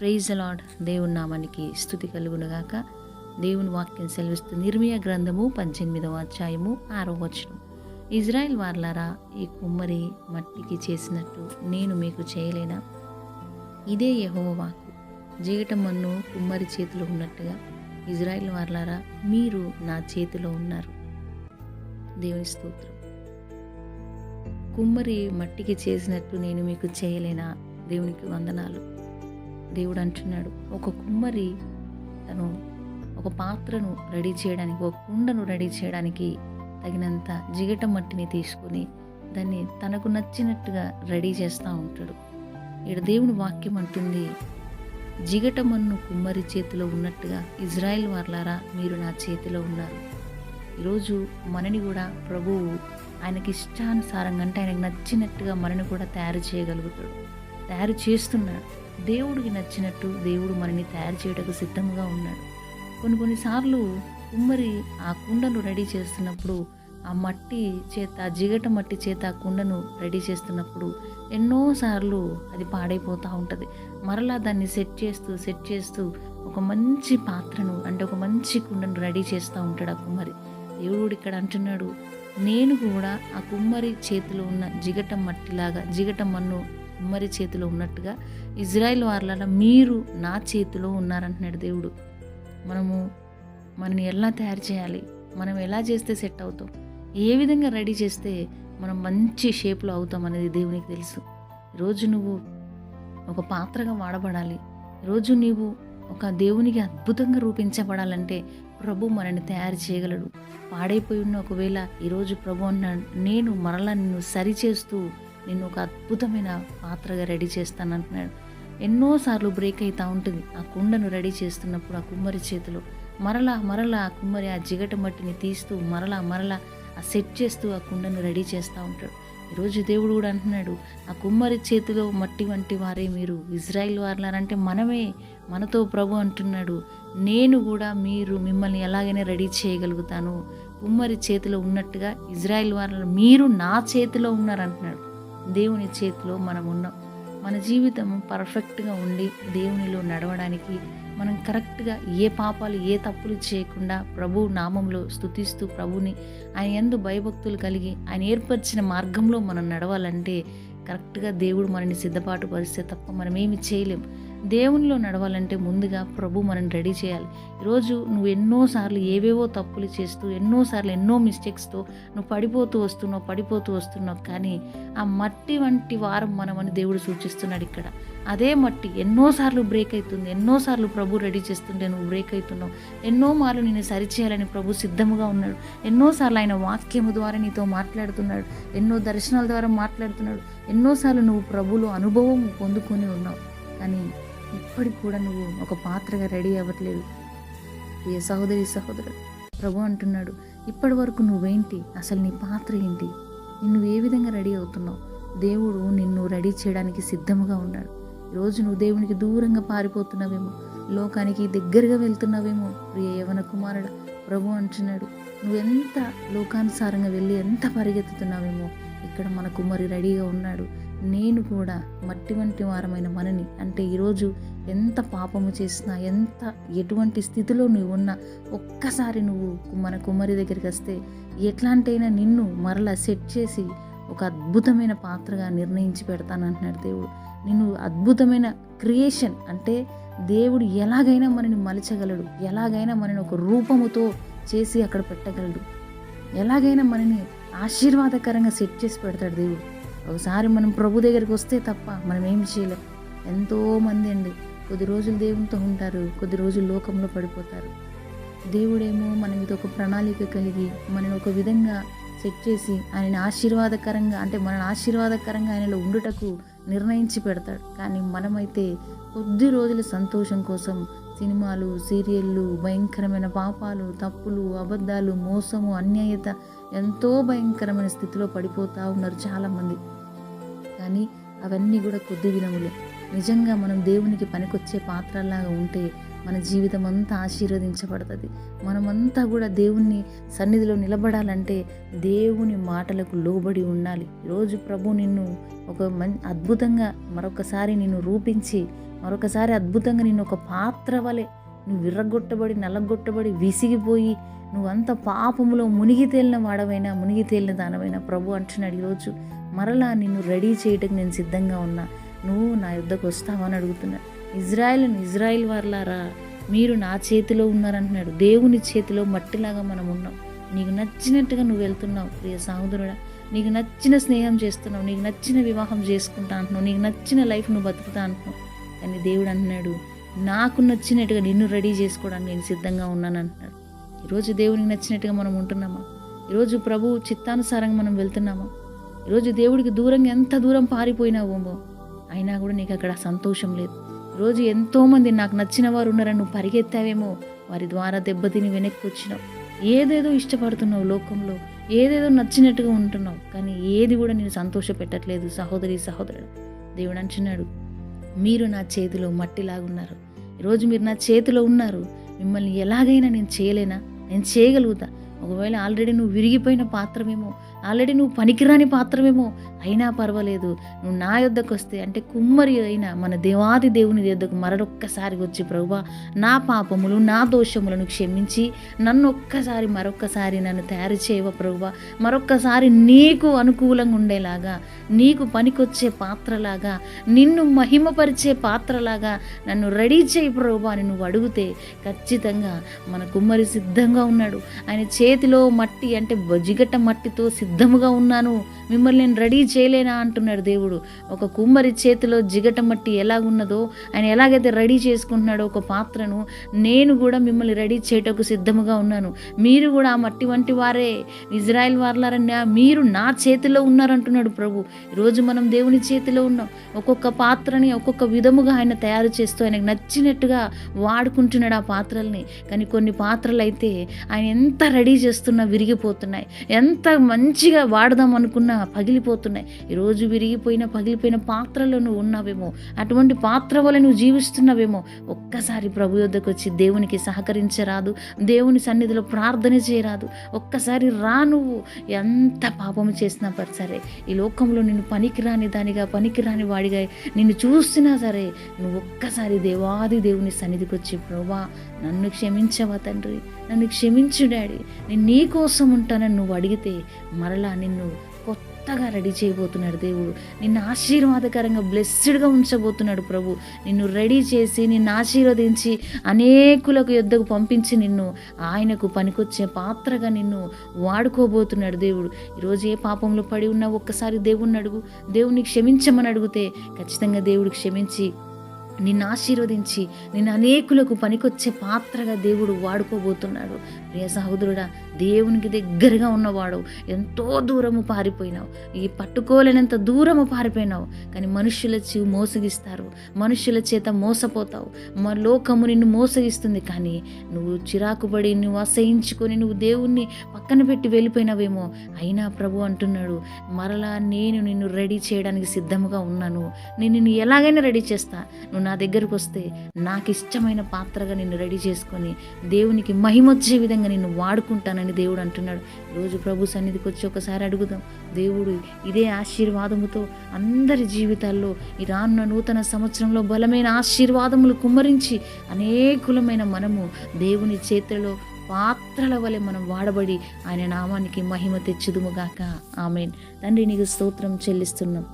Praise lord దేవుని నామానికి స్థుతి కలుగునుగాక. దేవుని వాక్యం సెలవిస్తుంది. నిర్మయ గ్రంథము పద్దెనిమిదవ అధ్యాయము ఆరో వచనం. ఇజ్రాయెల్ వార్లారా ఈ కుమ్మరి మట్టికి చేసినట్టు నేను మీకు చేయలేనా? ఇదే యెహోవా వాకు జీగటమన్ను కుమ్మరి చేతిలో ఉన్నట్టుగా ఇజ్రాయెల్ వార్లారా మీరు నా చేతిలో ఉన్నారు. దేవుని స్తోత్రం. కుమ్మరి మట్టికి చేసినట్టు నేను మీకు చేయలేనా? దేవునికి వందనాలు. దేవుడు అంటున్నాడు ఒక కుమ్మరి తను ఒక పాత్రను రెడీ చేయడానికి ఒక కుండను రెడీ చేయడానికి తగినంత జిగట మట్టిని తీసుకొని దాన్ని తనకు నచ్చినట్టుగా రెడీ చేస్తూ ఉంటాడు. ఇక్కడ దేవుని వాక్యం అంటుంది జిగటమన్ను కుమ్మరి చేతిలో ఉన్నట్టుగా ఇజ్రాయెల్ వార్లారా మీరు నా చేతిలో ఉన్నారు. ఈరోజు మనని కూడా ప్రభువు ఆయనకి ఇష్టానుసారంగా అంటే ఆయనకు నచ్చినట్టుగా మనని కూడా తయారు చేయగలుగుతాడు. తయారు చేస్తున్నాడు. దేవుడికి నచ్చినట్టు దేవుడు మనని తయారు చేయటకు సిద్ధంగా ఉన్నాడు. కొన్ని కొన్నిసార్లు కుమ్మరి ఆ కుండను రెడీ చేస్తున్నప్పుడు ఆ మట్టి చేత జిగట మట్టి చేత ఆ కుండను రెడీ చేస్తున్నప్పుడు ఎన్నోసార్లు అది పాడైపోతూ ఉంటుంది. మరలా దాన్ని సెట్ చేస్తూ సెట్ చేస్తూ ఒక మంచి పాత్రను అంటే ఒక మంచి కుండను రెడీ చేస్తూ ఉంటాడు ఆ కుమ్మరి. దేవుడు ఇక్కడ అంటున్నాడు నేను కూడా ఆ కుమ్మరి చేతిలో ఉన్న జిగట మట్టిలాగా జిగట మన్ను కుమ్మరి చేతిలో ఉన్నట్టుగా ఇజ్రాయెల్ వార్లలో మీరు నా చేతిలో ఉన్నారంటున్నాడు దేవుడు. మనము మనని ఎలా తయారు చేయాలి? మనం ఎలా చేస్తే సెట్ అవుతాం? ఏ విధంగా రెడీ చేస్తే మనం మంచి షేప్లో అవుతాం అనేది దేవునికి తెలుసు. ఈరోజు నువ్వు ఒక పాత్రగా వాడబడాలి. ఈరోజు నీవు ఒక దేవునికి అద్భుతంగా రూపించబడాలంటే ప్రభు మనని తయారు చేయగలడు. పాడైపోయి ఉన్న ఒకవేళ ఈరోజు ప్రభు అన్నాడు నేను మరలా నిన్ను సరిచేస్తూ నిన్ను ఒక అద్భుతమైన పాత్రగా రెడీ చేస్తాను అంటున్నాడు ఎన్నోసార్లు బ్రేక్ అవుతూ ఉంటుంది. ఆ కుండను రెడీ చేస్తున్నప్పుడు ఆ కుమ్మరి చేతిలో మరలా మరలా ఆ కుమ్మరి ఆ జిగట మట్టిని తీస్తూ మరలా మరలా ఆ సెట్ చేస్తూ ఆ కుండను రెడీ చేస్తూ ఉంటాడు. ఈరోజు దేవుడు కూడా అంటున్నాడు ఆ కుమ్మరి చేతిలో మట్టి వంటి వారే మీరు. ఇజ్రాయిల్ వారులారంటే మనమే మనతో ప్రభు అంటున్నాడు. నేను కూడా మీరు మిమ్మల్ని ఎలాగైనా రెడీ చేయగలుగుతాను. కుమ్మరి చేతిలో ఉన్నట్టుగా ఇజ్రాయిల్ వారు మీరు నా చేతిలో ఉన్నారంటున్నాడు దేవుని చేతిలో మనం ఉన్నాం మన జీవితం పర్ఫెక్ట్గా ఉండి దేవునిలో నడవడానికి మనం కరెక్ట్గా ఏ పాపాలు ఏ తప్పులు చేయకుండా ప్రభు నామంలో స్థుతిస్తూ ప్రభుని ఆయన ఎందు భయభక్తులు కలిగి ఆయన ఏర్పరిచిన మార్గంలో మనం నడవాలంటే కరెక్ట్గా దేవుడు మనని సిద్ధపాటు పరిస్తే తప్ప మనం ఏమి చేయలేం. దేవునిలో నడవాలంటే ముందుగా ప్రభు మనం రెడీ చేయాలి. ఈరోజు నువ్వు ఎన్నోసార్లు ఏవేవో తప్పులు చేస్తూ ఎన్నోసార్లు ఎన్నో మిస్టేక్స్తో నువ్వు పడిపోతూ వస్తున్నావు పడిపోతూ వస్తున్నావు కానీ ఆ మట్టి వంటి వారం మనమని దేవుడు సూచిస్తున్నాడు ఇక్కడ. అదే మట్టి ఎన్నోసార్లు బ్రేక్ అవుతుంది ఎన్నోసార్లు ప్రభు రెడీ చేస్తుంటే నువ్వు బ్రేక్ అవుతున్నావు. ఎన్నో మార్లు నేను సరిచేయాలని ప్రభు సిద్ధముగా ఉన్నాడు. ఎన్నోసార్లు ఆయన వాక్యము ద్వారా నీతో మాట్లాడుతున్నాడు. ఎన్నో దర్శనాల ద్వారా మాట్లాడుతున్నాడు. ఎన్నోసార్లు నువ్వు ప్రభులో అనుభవం పొందుకొని ఉన్నావు. కానీ ఇప్పటికి కూడా నువ్వు ఒక పాత్రగా రెడీ అవ్వట్లేదు. ఏ సహోదరి సహోదరుడు? ప్రభు అంటున్నాడు ఇప్పటి వరకు నువ్వేంటి? అసలు నీ పాత్ర ఏంటి? నిన్ను ఏ విధంగా రెడీ అవుతున్నావు? దేవుడు నిన్ను రెడీ చేయడానికి సిద్ధముగా ఉన్నాడు. ఈరోజు నువ్వు దేవునికి దూరంగా పారిపోతున్నావేమో లోకానికి దగ్గరగా వెళ్తున్నావేమో ప్రియ యవన కుమారుడు ప్రభు అంటున్నాడు నువ్వెంత లోకానుసారంగా వెళ్ళి ఎంత పరిగెత్తుతున్నావేమో ఇక్కడ మన కుమారి రెడీగా ఉన్నాడు. నేను కూడా మట్టి వంటి వారమైన మనని అంటే ఈరోజు ఎంత పాపము చేసినా ఎంత ఎటువంటి స్థితిలో నువ్వు ఉన్నా ఒక్కసారి నువ్వు మన కుమ్మరి దగ్గరికి వస్తే ఎట్లాంటైనా నిన్ను మరలా సెట్ చేసి ఒక అద్భుతమైన పాత్రగా నిర్ణయించి పెడతానంటున్నాడు దేవుడు. నిన్ను అద్భుతమైన క్రియేషన్ అంటే దేవుడు ఎలాగైనా మనని మలచగలడు ఎలాగైనా మనని ఒక రూపముతో చేసి అక్కడ పెట్టగలడు ఎలాగైనా మనని ఆశీర్వాదకరంగా సెట్ చేసి పెడతాడు దేవుడు. ఒకసారి మనం ప్రభు దగ్గరికి వస్తే తప్ప మనం ఏమి చేయలేం. ఎంతో మంది అండి. కొద్ది రోజులు దేవునితో ఉంటారు. కొద్ది రోజులు లోకంలో పడిపోతారు. దేవుడేమో మన మీద ఒక ప్రణాళిక కలిగి మనని ఒక విధంగా సెట్ చేసి ఆయన ఆశీర్వాదకరంగా అంటే మన ఆశీర్వాదకరంగా ఆయనలో ఉండుటకు నిర్ణయించి పెడతాడు. కానీ మనమైతే కొద్ది రోజుల సంతోషం కోసం సినిమాలు సీరియళ్ళు భయంకరమైన పాపాలు తప్పులు అబద్ధాలు మోసము అన్యాయత ఎంతో భయంకరమైన స్థితిలో పడిపోతూ ఉన్నారు చాలామంది. కానీ అవన్నీ కూడా కొద్ది దినములే నిజంగా మనం దేవునికి పనికొచ్చే పాత్రలాగా ఉంటే మన జీవితం అంతా ఆశీర్వదించబడుతుంది. మనమంతా కూడా దేవుణ్ణి సన్నిధిలో నిలబడాలంటే దేవుని మాటలకు లోబడి ఉండాలి. రోజు ప్రభు నిన్ను ఒక మన్ అద్భుతంగా మరొకసారి నిన్ను రూపించి మరొకసారి అద్భుతంగా నిన్ను ఒక పాత్ర వలె నువ్వు విర్రగొట్టబడి నల్లగొట్టబడి విసిగిపోయి నువ్వంత పాపములో మునిగి తేలిన వాడవైనా మునిగి తేలిన దానవైనా ప్రభు అంటున్నాడు ఈరోజు మరలా నిన్ను రెడీ చేయటకు నేను సిద్ధంగా ఉన్నా. నువ్వు నా యుద్ధకు వస్తావని అడుగుతున్నా. ఇజ్రాయెల్ ఇజ్రాయిల్ వార్లారా మీరు నా చేతిలో ఉన్నారంటున్నాడు. దేవుని చేతిలో మట్టిలాగా మనం ఉన్నాం. నీకు నచ్చినట్టుగా నువ్వు వెళ్తున్నావు ప్రియ సహోదరుడా. నీకు నచ్చిన స్నేహం చేస్తున్నావు నీకు నచ్చిన వివాహం చేసుకుంటా అంటున్నావు నీకు నచ్చిన లైఫ్ నువ్వు బతుకుతా అంటున్నావు. కానీ దేవుడు అంటున్నాడు నాకు నచ్చినట్టుగా నిన్ను రెడీ చేసుకోవడానికి నేను సిద్ధంగా ఉన్నాను అంటున్నాడు. ఈరోజు దేవునికి నచ్చినట్టుగా మనం ఉంటున్నామా? ఈరోజు ప్రభు చిత్తానుసారంగా మనం వెళ్తున్నామా? ఈరోజు దేవుడికి దూరంగా ఎంత దూరం పారిపోయినావేమో అయినా కూడా నీకు అక్కడ సంతోషం లేదు. ఈరోజు ఎంతోమంది నాకు నచ్చిన వారు ఉన్నారని నువ్వు పరిగెత్తావేమో వారి ద్వారా దెబ్బతిని వెనక్కి వచ్చినావు. ఏదేదో ఇష్టపడుతున్నావు లోకంలో ఏదేదో నచ్చినట్టుగా ఉంటున్నావు కానీ ఏది కూడా నేను సంతోష పెట్టట్లేదు సహోదరి సహోదరుడు. దేవుడు అంటున్నాడు మీరు నా చేతిలో మట్టిలాగున్నారు ఈరోజు మీరు నా చేతిలో ఉన్నారు మిమ్మల్ని ఎలాగైనా నేను చేయలేనా? నేను చేయగలుగుతా. ఒకవేళ ఆల్రెడీ నువ్వు విరిగిపోయిన పాత్రమేమో ఆల్రెడీ నువ్వు పనికిరాని పాత్రమేమో. అయినా పర్వాలేదు. నువ్వు నా యొద్దకు వస్తే అంటే కుమ్మరి అయినా మన దేవాది దేవుని యొద్దకు మరొక్కసారి వచ్చి ప్రభువా నా పాపములు నా దోషములను క్షమించి నన్ను ఒక్కసారి మరొక్కసారి నన్ను తయారు చేయవ ప్రభువా? మరొక్కసారి నీకు అనుకూలంగా ఉండేలాగా నీకు పనికొచ్చే పాత్రలాగా నిన్ను మహిమపరిచే పాత్రలాగా నన్ను రెడీ చేయి ప్రభువా అని నువ్వు అడిగితే ఖచ్చితంగా మన కుమ్మరి సిద్ధంగా ఉన్నాడు. ఆయన చేతిలో మట్టి అంటే జిగట మట్టితో సిద్ధముగా ఉన్నాను. మిమ్మల్ని నేను రెడీ చేయలేనా అంటున్నాడు దేవుడు. ఒక కుమ్మరి చేతిలో జిగట మట్టి ఎలాగున్నదో ఆయన ఎలాగైతే రెడీ చేసుకుంటున్నాడో ఒక పాత్రను నేను కూడా మిమ్మల్ని రెడీ చేయటకు సిద్ధముగా ఉన్నాను. మీరు కూడా ఆ మట్టి వంటి వారే. ఇజ్రాయెల్ వార్లారని మీరు నా చేతిలో ఉన్నారంటున్నాడు ప్రభు. ఈరోజు మనం దేవుని చేతిలో ఉన్నాం. ఒక్కొక్క పాత్రని ఒక్కొక్క విధముగా ఆయన తయారు చేస్తూ ఆయనకు నచ్చినట్టుగా వాడుకుంటున్నాడు ఆ పాత్రల్ని. కానీ కొన్ని పాత్రలు అయితే ఆయన ఎంత రెడీ చేస్తున్నా విరిగిపోతున్నాయి. ఎంత మంచి మంచిగా వాడదాం అనుకున్నా పగిలిపోతున్నాయి. ఈరోజు విరిగిపోయిన పగిలిపోయిన పాత్రలో నువ్వు ఉన్నావేమో అటువంటి పాత్ర వల్ల నువ్వు జీవిస్తున్నావేమో ఒక్కసారి ప్రభు యొద్దకు వచ్చి దేవునికి సహకరించరాదు దేవుని సన్నిధిలో ప్రార్థన చేయరాదు. ఒక్కసారి రా నువ్వు. ఎంత పాపం చేసినా పరి సరే ఈ లోకంలో నిన్ను పనికిరాని దానిగా పనికిరాని వాడిగా నిన్ను చూస్తున్నా సరే నువ్వు ఒక్కసారి దేవాది దేవుని సన్నిధికి వచ్చి ప్రభా నన్ను క్షమించవా తండ్రి నన్ను క్షమించు డాడీ నేను నీ కోసం ఉంటానని నువ్వు అడిగితే మరలా నిన్ను కొత్తగా రెడీ చేయబోతున్నాడు దేవుడు. నిన్ను ఆశీర్వాదకరంగా బ్లెస్స్డ్గా ఉంచబోతున్నాడు ప్రభు. నిన్ను రెడీ చేసి నిన్ను ఆశీర్వదించి అనేకులకు యుద్ధకు పంపించి నిన్ను ఆయనకు పనికొచ్చే పాత్రగా నిన్ను వాడుకోబోతున్నాడు దేవుడు. ఈరోజు ఏ పాపంలో పడి ఉన్నా ఒక్కసారి దేవుణ్ణి అడుగు. దేవుని క్షమించమని అడిగితే ఖచ్చితంగా దేవుడు క్షమించి నిన్ను ఆశీర్వదించి నిన్ను అనేకులకు పనికొచ్చే పాత్రగా దేవుడు వాడుకోబోతున్నాడు. ప్రియ సహోదరుడా దేవునికి దగ్గరగా ఉన్నవాడు ఎంతో దూరము పారిపోయినావు. ఈ పట్టుకోలేనంత దూరము పారిపోయినావు. కానీ మనుషుల చే మోసగిస్తారు. మనుషుల చేత మోసపోతావు. మా లోకము నిన్ను మోసగిస్తుంది. కానీ నువ్వు చిరాకుబడి నువ్వు అసహించుకొని నువ్వు దేవుణ్ణి పక్కన పెట్టి వెళ్ళిపోయినావేమో. అయినా ప్రభు అంటున్నాడు మరలా నేను నిన్ను రెడీ చేయడానికి సిద్ధముగా ఉన్నాను. నేను నిన్ను ఎలాగైనా రెడీ చేస్తా. నువ్వు నా దగ్గరకు వస్తే నాకు ఇష్టమైన పాత్రగా నిన్ను రెడీ చేసుకొని దేవునికి మహిమొచ్చే విధంగా నిన్ను వాడుకుంటానని దేవుడు అంటున్నాడు. రోజు ప్రభు సన్నిధికి వచ్చి ఒకసారి అడుగుదాం. దేవుడు ఇదే ఆశీర్వాదముతో అందరి జీవితాల్లో ఈ రానున్న నూతన సంవత్సరంలో బలమైన ఆశీర్వాదములు కుమ్మరించి అనేకులమైన మనము దేవుని చేతిలో పాత్రల వలె మనం వాడబడి ఆయన నామానికి మహిమ తెచ్చుదుముగాక ఆమెన్. తండ్రి నీకు స్తోత్రం చెల్లిస్తున్నాం.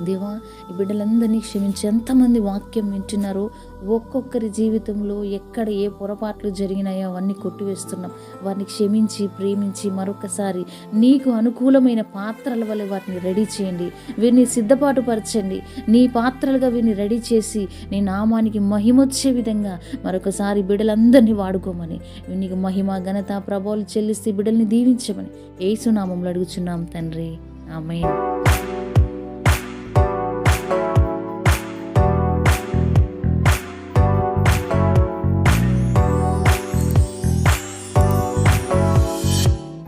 దేవా ఈ బిడ్డలందరినీ క్షమించి ఎంతమంది వాక్యం వింటున్నారో ఒక్కొక్కరి జీవితంలో ఎక్కడ ఏ పొరపాట్లు జరిగినాయో అవన్నీ కొట్టివేస్తున్నాం. వారిని క్షమించి ప్రేమించి మరొకసారి నీకు అనుకూలమైన పాత్రల వల్ల వాటిని రెడీ చేయండి. వీరిని సిద్ధపాటు పరచండి. నీ పాత్రలుగా వీరిని రెడీ చేసి నీ నామానికి మహిమొచ్చే విధంగా మరొకసారి బిడ్డలందరినీ వాడుకోమని నీకు మహిమ ఘనత ప్రభావాలు చెల్లిస్తే బిడ్డల్ని దీవించమని ఏసునామంలో అడుగుచున్నాం తండ్రి. ఆమె